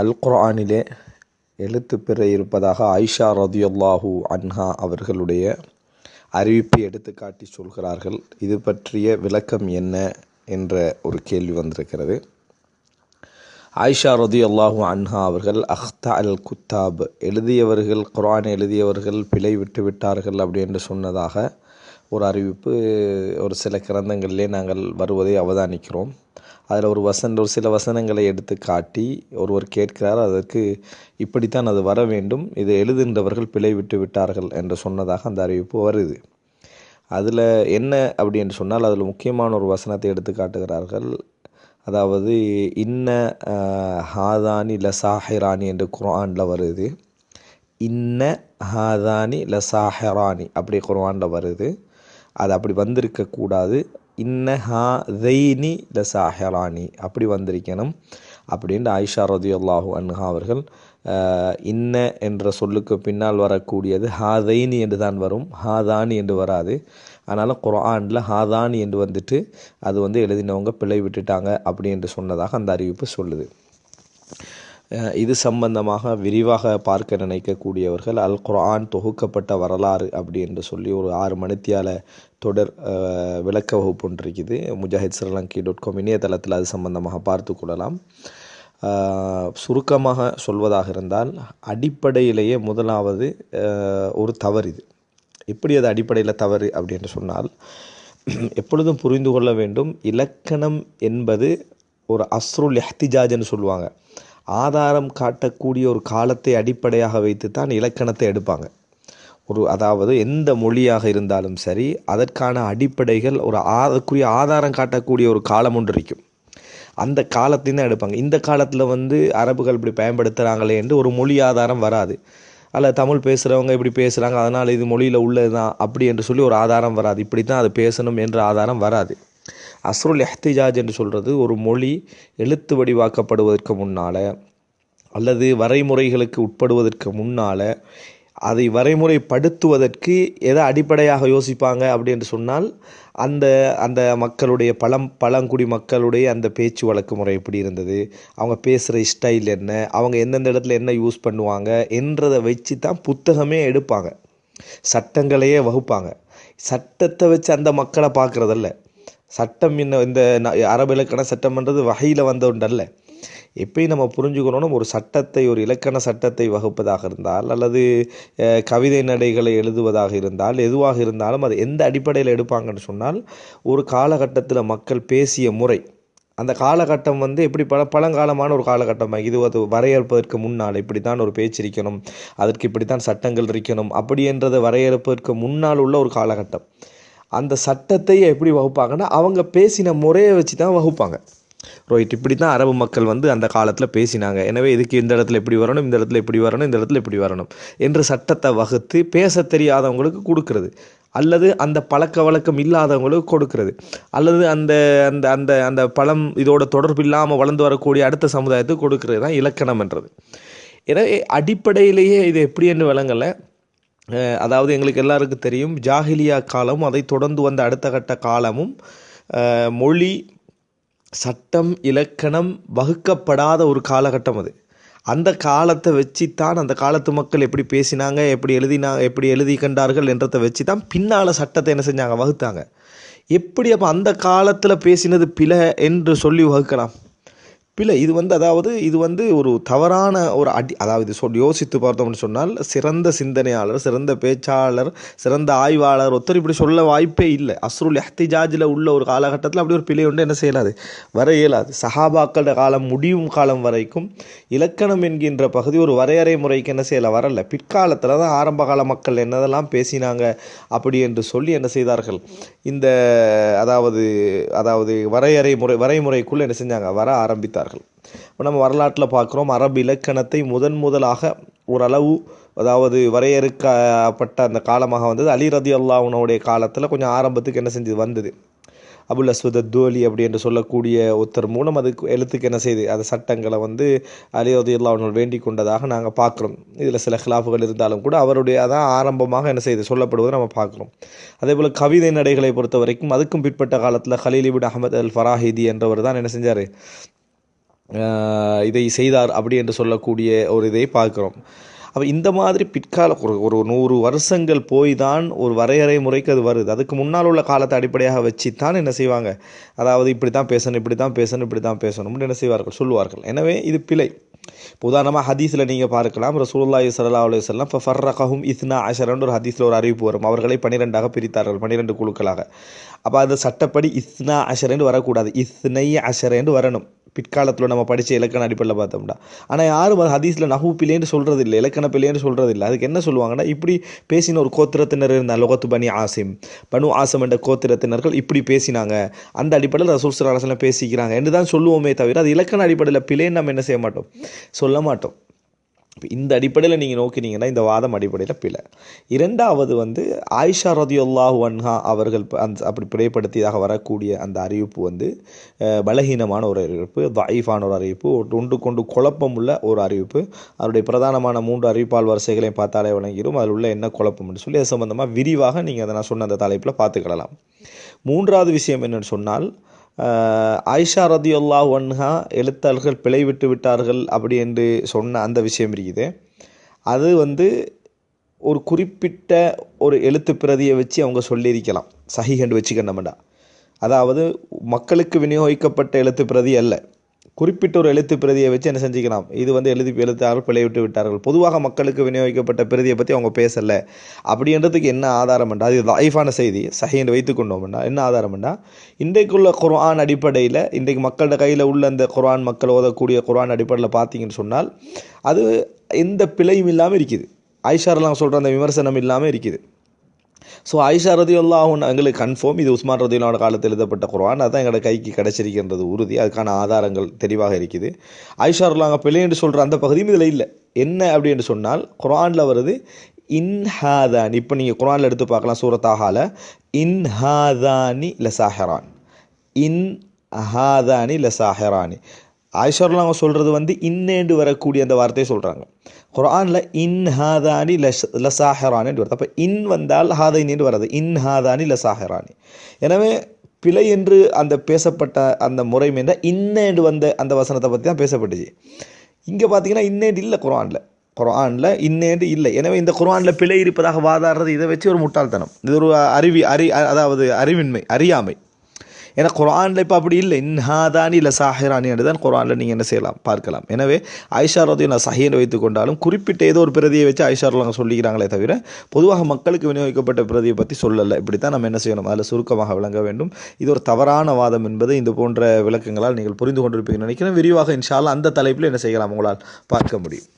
அல் குர்ஆனிலே எழுத்துப்பிழை இருப்பதாக ஆயிஷா ரதியுல்லாஹு அன்ஹா அவர்களுடைய அறிவிப்பை எடுத்துக்காட்டி சொல்கிறார்கள். இது பற்றிய விளக்கம் என்ன என்ற ஒரு கேள்வி வந்திருக்கிறது. ஆயிஷா ரதி அல்லாஹு அன்ஹா அவர்கள் அஹ்தா அல் குத்தாப் எழுதியவர்கள் குரான் எழுதியவர்கள் பிழை விட்டு விட்டார்கள் அப்படி என்று சொன்னதாக ஒரு அறிவிப்பு ஒரு சில கிரந்தங்களிலே நாங்கள் வருவதை அவதானிக்கிறோம். அதில் ஒரு வசன ஒரு சில வசனங்களை எடுத்து காட்டி ஒருவர் கேட்கிறார் அதற்கு இப்படித்தான் அது வர வேண்டும் இதை எழுதுகின்றவர்கள் பிழை விட்டு விட்டார்கள் என்று சொன்னதாக அந்த அறிவிப்பு வருது. அதில் என்ன அப்படி என்று சொன்னால் அதில் முக்கியமான ஒரு வசனத்தை எடுத்து காட்டுகிறார்கள். அதாவது இன்ன ஹாதானி லசாஹிரானி என்று குரானில் வருது. இன்ன ஹாதானி லசாஹிரானி அப்படி குர்ஆனில் வருது. அது அப்படி வந்திருக்கக்கூடாது. இன்ன ஹா தெய்னி லசாஹிரானி. அப்படி வந்திருக்கணும். அப்படின்ட்டு ஆயிஷா ரதியுல்லாஹு அன்ஹா அவர்கள் இன்ன என்ற சொல்லுக்கு பின்னால் வரக்கூடியது ஹாதைனி என்று தான் வரும். ஹாதானி என்று வராது. அதனால் குரானில் ஹாதானி என்று வந்துட்டு அது வந்து எழுதினவங்க பிழை விட்டுட்டாங்க அப்படி என்று சொன்னதாக அந்த அறிவிப்பு சொல்லுது. இது சம்பந்தமாக விரிவாக பார்க்க நினைக்கக்கூடியவர்கள் அல் குரான் தொகுக்கப்பட்ட வரலாறு அப்படி என்று சொல்லி ஒரு ஆறு மணித்தியால தொடர் விளக்க வகுப்பு ஒன்று இருக்குது. முஜாஹித் ஸ்ரீலங்கி டாட் காம் இணையதளத்தில் அது சம்பந்தமாக பார்த்து கொள்ளலாம். சுருக்கமாக சொல்வதாக இருந்தால் அடிப்படையிலேயே முதலாவது ஒரு தவறு இது. எப்படி அது அடிப்படையில் தவறு அப்படின்னு சொன்னால் எப்பொழுதும் புரிந்து கொள்ள வேண்டும் இலக்கணம் என்பது ஒரு அஸ்ருல் எஹ்திஜாஜ்னு சொல்லுவாங்க. ஆதாரம் காட்டக்கூடிய ஒரு காலத்தை அடிப்படையாக வைத்து தான் இலக்கணத்தை எடுப்பாங்க. ஒரு அதாவது எந்த மொழியாக இருந்தாலும் சரி அதற்கான அடிப்படைகள் ஒரு அதற்குரிய ஆதாரம் காட்டக்கூடிய ஒரு காலம் ஒன்று இருக்கும். அந்த காலத்தையும் தான் எடுப்பாங்க. இந்த காலத்தில் வந்து அரபுகள் இப்படி பயன்படுத்துகிறாங்களே என்று ஒரு மொழி ஆதாரம் வராது. அல்ல தமிழ் பேசுகிறவங்க இப்படி பேசுகிறாங்க அதனால் இது மொழியில் உள்ளது தான் அப்படி என்று சொல்லி ஒரு ஆதாரம் வராது. இப்படி தான் அது பேசணும் என்ற ஆதாரம் வராது. அஸ்ருல் எஹ்திஜாஜ் என்று சொல்கிறது ஒரு மொழி எழுத்து வடிவாக்கப்படுவதற்கு முன்னால் அல்லது வரைமுறைகளுக்கு உட்படுவதற்கு முன்னால் அதை வரைமுறைப்படுத்துவதற்கு எதை அடிப்படையாக யோசிப்பாங்க அப்படி என்று சொன்னால் அந்த அந்த மக்களுடைய பழம் பழங்குடி மக்களுடைய அந்த பேச்சு வழக்கு முறை எப்படி இருந்தது? அவங்க பேசுகிற ஸ்டைல் என்ன? அவங்க எந்தெந்த இடத்துல என்ன யூஸ் பண்ணுவாங்க? என்றதை வச்சு தான் புத்தகமே எடுப்பாங்க. சட்டங்களையே வகுப்பாங்க. சட்டத்தை வச்சு அந்த மக்களை பார்க்குறதல்ல. சட்டம் இன்னும் இந்த அரபு இலக்கண சட்டம்ன்றது வகையில் வந்த ஒன்றல்ல எப்பயும் நம்ம புரிஞ்சுக்கணும் ஒரு சட்டத்தை ஒரு இலக்கண சட்டத்தை வகுப்பதாக இருந்தால் அல்லது கவிதை நடைகளை எழுதுவதாக இருந்தால் எதுவாக இருந்தாலும் அது எந்த அடிப்படையில் எடுப்பாங்கன்னு சொன்னால் ஒரு காலகட்டத்தில் மக்கள் பேசிய முறை. அந்த காலகட்டம் வந்து எப்படி பல பழங்காலமான ஒரு காலகட்டமாக இது அது வரையறுப்பதற்கு முன்னால் இப்படி தான் ஒரு பேச்சு இருக்கணும் அதற்கு இப்படி தான் சட்டங்கள் இருக்கணும் அப்படி என்றதை வரையறுப்பதற்கு முன்னால் உள்ள ஒரு காலகட்டம். அந்த சட்டத்தை எப்படி வகுப்பாங்கன்னா அவங்க பேசின முறையை வச்சு தான் வகுப்பாங்க. ரைட் இப்படி தான் அரபு மக்கள் வந்து அந்த காலத்தில் பேசினாங்க. எனவே இதுக்கு இந்த இடத்துல எப்படி வரணும் இந்த இடத்துல இப்படி வரணும் இந்த இடத்துல இப்படி வரணும் என்று சட்டத்தை வகுத்து பேச தெரியாதவங்களுக்கு கொடுக்கறது. அல்லது அந்த பழக்க வழக்கம் இல்லாதவங்களுக்கு கொடுக்கறது. அல்லது அந்த அந்த அந்த அந்த பழம் இதோட தொடர்பு இல்லாமல் வளர்ந்து வரக்கூடிய அடுத்த சமுதாயத்துக்கு கொடுக்கறது தான் இலக்கணம்ன்றது எனவே அடிப்படையிலேயே இது எப்படி என்று விளங்கலை. அதாவது எங்களுக்கு எல்லாருக்கும் தெரியும் ஜாகிலியா காலமும் அதை தொடர்ந்து வந்த அடுத்த கட்ட காலமும் மொழி சட்டம் இலக்கணம் வகுக்கப்படாத ஒரு காலகட்டம் அது. அந்த காலத்தை வச்சு தான் அந்த காலத்து மக்கள் எப்படி பேசினாங்க எப்படி எழுதினாங்க எப்படி எழுதி கண்டார்கள் என்றதை வச்சு தான் பின்னால் சட்டத்தை என்ன செஞ்சாங்க? வகுத்தாங்க. எப்படி அப்போ அந்த காலத்தில் பேசினது பிழை என்று சொல்லி வகுக்கலாம்? பிழை இது வந்து அதாவது இது வந்து ஒரு தவறான ஒரு அடி அதாவது சொல் யோசித்து பார்த்தோம்னு சொன்னால் சிறந்த சிந்தனையாளர் சிறந்த பேச்சாளர் சிறந்த ஆய்வாளர் ஒருத்தர் இப்படி சொல்ல வாய்ப்பே இல்லை. அஸ்ருல் எஹ்திஜாஜில் உள்ள ஒரு காலகட்டத்தில் அப்படி ஒரு பிழை ஒன்று என்ன செய்யலாது? வர இயலாது. சஹாபாக்கள காலம் முடியும் காலம் வரைக்கும் இலக்கணம் என்கின்ற பகுதி ஒரு வரையறை முறைக்கு என்ன செய்யலை வரல. பிற்காலத்தில் தான் ஆரம்ப கால மக்கள் என்னதெல்லாம் பேசினாங்க அப்படி என்று சொல்லி என்ன செய்தார்கள்? இந்த அதாவது அதாவது வரையறை முறை வரைமுறைக்குள்ளே என்ன செஞ்சாங்க? வர ஆரம்பித்தார் செய்தார்கள் இப்போ நம்ம வரலாற்றில் பார்க்குறோம் அரபு இலக்கணத்தை முதன் முதலாக ஓரளவு அதாவது வரையறுக்கப்பட்ட அந்த காலமாக வந்தது. அலி ரதி அல்லாவுனுடைய காலத்தில் கொஞ்சம் ஆரம்பத்துக்கு என்ன செஞ்சது? வந்தது. அபுல் அஸ்வத் தோலி அப்படி என்று சொல்லக்கூடிய ஒருத்தர் மூலம் அதுக்கு எழுத்துக்கு என்ன செய்து அந்த சட்டங்களை வந்து அலி ரதி அல்லாவுனோடு வேண்டிக் கொண்டதாக நாங்கள் பார்க்குறோம். இதில் சில கிலாஃபுகள் இருந்தாலும் கூட அவருடைய அதான் ஆரம்பமாக என்ன செய்து சொல்லப்படுவதை நம்ம பார்க்குறோம். அதே போல் கவிதை நடைகளை பொறுத்த வரைக்கும் அதுக்கும் பிற்பட்ட காலத்தில் ஹலீலிபின் அஹமது அல் ஃபராஹிதி என்றவர் தான் என்ன செஞ்சார்? இதை செய்தார் அப்படி என்று சொல்லக்கூடிய ஒரு இதை பார்க்குறோம். அப்போ இந்த மாதிரி பிற்கால ஒரு ஒரு நூறு வருஷங்கள் போய் தான் ஒரு வரையறை முறைக்கு அது வருது. அதுக்கு முன்னால் உள்ள காலத்தை அடிப்படையாக வச்சு தான் என்ன செய்வாங்க? அதாவது இப்படி தான் பேசணும் இப்படி தான் பேசணும் இப்படி தான் பேசணும்னு என்ன செய்வார்கள்? சொல்லுவார்கள். எனவே இது பிழை. உதாரணமாக ஹதீஸில் நீங்கள் பார்க்கலாம். ரசூல்லாய் சல்லா அலைஹி வஸல்லம் இப்போ ஃபர்ரகஹும் இஸ்னா அஷரன் ஒரு ஹதீஸில் ஒரு அறிவிப்பு வரும். அவர்களை பன்னிரெண்டாக பிரித்தார்கள் பன்னிரெண்டு குழுக்களாக. அப்போ அது சட்டப்படி இஸ்னா அஷரன் வரக்கூடாது. இஸ்னை அஷரன் வரணும். பிற்காலத்தில் நம்ம படித்த இலக்கண அடிப்படையில் பார்த்தோம்னா ஆனால் யாரும் அது ஹதீஸில் நஹூ பிள்ளைன்னு சொல்கிறது இல்லை இலக்கண பிள்ளைன்னு சொல்கிறது இல்லை அதுக்கு என்ன சொல்லுவாங்கன்னா இப்படி பேசின ஒரு கோத்திரத்தினர் இருந்தால் லொகத்து பனி ஆசிம். பனு ஆசம் என்ற கோத்திரத்தினர்கள் இப்படி பேசினாங்க. அந்த அடிப்படையில் ரசூல் அரசெல்லாம் பேசிக்கிறாங்க. என்று தான் சொல்லுவோமே தவிர அது இலக்கண அடிப்படையில் பிள்ளைன்னு நம்ம என்ன செய்ய மாட்டோம்? சொல்ல மாட்டோம். இந்த அடிப்படையில் நீங்கள் நோக்கினீங்கன்னா இந்த வாதம் அடிப்படையில் பிழை. இரண்டாவது வந்து ஆயிஷா ரதியுல்லாஹ் வன்ஹா அவர்கள் அந்த அப்படி பிழைப்படுத்தியதாக வரக்கூடிய அந்த அறிவிப்பு வந்து பலகீனமான ஒரு அறிவிப்பு தாயிஃபான ஒரு அறிவிப்பு ஒன்று ஒன்று கொண்டு குழப்பம் உள்ள ஒரு அறிவிப்பு. அவருடைய பிரதானமான மூன்று அறிவிப்பால் வரிசைகளையும் பார்த்தாலே வழங்கிடும். அதில் உள்ள என்ன குழப்பம்னு சொல்லி அது சம்பந்தமாக விரிவாக நீங்கள் அதை நான் சொன்ன அந்த தலைப்பில் பார்த்துக்கிடலாம் மூன்றாவது விஷயம் என்னென்னு சொன்னால் ஆஹ், ஆயிஷா ரதியுல்லாஹ் ஒன்ஹா எழுத்தாளர்கள் பிழை விட்டு விட்டார்கள் அப்படி என்று சொன்ன அந்த விஷயம் இருக்குது. அது வந்து ஒரு குறிப்பிட்ட ஒரு எழுத்து பிரதியை வச்சு அவங்க சொல்லியிருக்கலாம். சஹி என்று வச்சுக்கணும்டா அதாவது மக்களுக்கு விநியோகிக்கப்பட்ட எழுத்து பிரதி அல்ல. குறிப்பிட்ட ஒரு எழுத்து பிரதியை வச்சு என்ன செஞ்சுக்கலாம்? இது வந்து எழுதி எழுத்தாளர் பிழை விட்டு விட்டார்கள். பொதுவாக மக்களுக்கு விநியோகிக்கப்பட்ட பிரதியை பற்றி அவங்க பேசலை. அப்படின்றதுக்கு என்ன ஆதாரம்ண்டா அது லைஃபான செய்தி சஹி என்று வைத்துக்கொண்டோம்னா என்ன ஆதாரம்ண்டா இன்றைக்குள்ள குர்ஆன் அடிப்படையில் இன்றைக்கு மக்களோட கையில் உள்ள அந்த குர்ஆன் மக்கள் ஓதக்கூடிய குர்ஆன் அடிப்படையில் பார்த்தீங்கன்னு சொன்னால் அது எந்த பிழையும் இல்லாமல் இருக்குது. ஆயிஷாரெல்லாம் சொல்கிற அந்த விமர்சனம் இல்லாமல் இருக்குது. ஸோ ஆயிஷா ரதியுல்லாஹ் எங்களுக்கு கன்ஃபார்ம் இது உஸ்மான் ரதியுல்லாவோட காலத்தில் எழுதப்பட்ட குரான் அதான் எங்களோட கைக்கு கிடச்சிருக்கின்றது உறுதி. அதுக்கான ஆதாரங்கள் தெளிவாக இருக்குது. ஆயிஷா ரல்லாங்க பிள்ளை என்று சொல்கிற அந்த பகுதியும் இதில் இல்லை. என்ன அப்படின்னு சொன்னால் குரானில் வருது இன்ஹாதானி இப்போ நீங்கள் குரானில் எடுத்து பார்க்கலாம் சூரத்தாகால. இன்ஹாதானி லசாஹரான். இன் ஹாதானி லசாஹரானி. ஆயிஷாருலாம் சொல்கிறது வந்து இன்னேண்டு வரக்கூடிய அந்த வார்த்தையை சொல்கிறாங்க குரானில் இன் ஹாதானி லஸ் லசாஹரானின்னு வருது. அப்போ இன் வந்தால் ஹாதைனின்னு வராது. இன் ஹாதானி லசாஹரானி. எனவே பிழை என்று அந்த பேசப்பட்ட அந்த முறைமை மீண்ட இன்னேண்டு வந்த அந்த வசனத்தை பற்றி தான் பேசப்பட்டுச்சு. இங்கே பார்த்தீங்கன்னா இன்னேண்டு இல்லை குரானில் குரானில் இன்னேண்டு இல்லை. எனவே இந்த குரானில் பிழை இருப்பதாக வாதாடுறது இதை வச்சு ஒரு முட்டாள்தனம். இது ஒரு அறிவி அறி அதாவது அறிவின்மை அறியாமை. ஏன்னா குரானில் இப்போ அப்படி இல்லை. இன்ஹாதானி இல்லை சாஹிரானி என்று தான் குரானில் நீங்கள் என்ன செய்யலாம்? பார்க்கலாம். எனவே ஆயிஷா ரதையும் நான் சஹீன் வைத்துக் கொண்டாலும் குறிப்பிட்ட ஏதோ ஒரு பிரதியை வச்சு ஆயிஷா அவங்க சொல்லிக்கிறாங்களே தவிர பொதுவாக மக்களுக்கு விநியோகிக்கப்பட்ட பிரதியை பற்றி சொல்லலை. இப்படி தான் நம்ம என்ன செய்யணும்? அதில் சுருக்கமாக விளங்க வேண்டும். இது ஒரு தவறான வாதம் என்பது இந்த போன்ற விளக்கங்களால் நீங்கள் புரிந்து கொண்டிருப்பீங்கன்னு நினைக்கிறேன். விரிவாக இன்ஷால் அந்த தலைப்பில் என்ன செய்யலாம் உங்களால் பார்க்க முடியும்.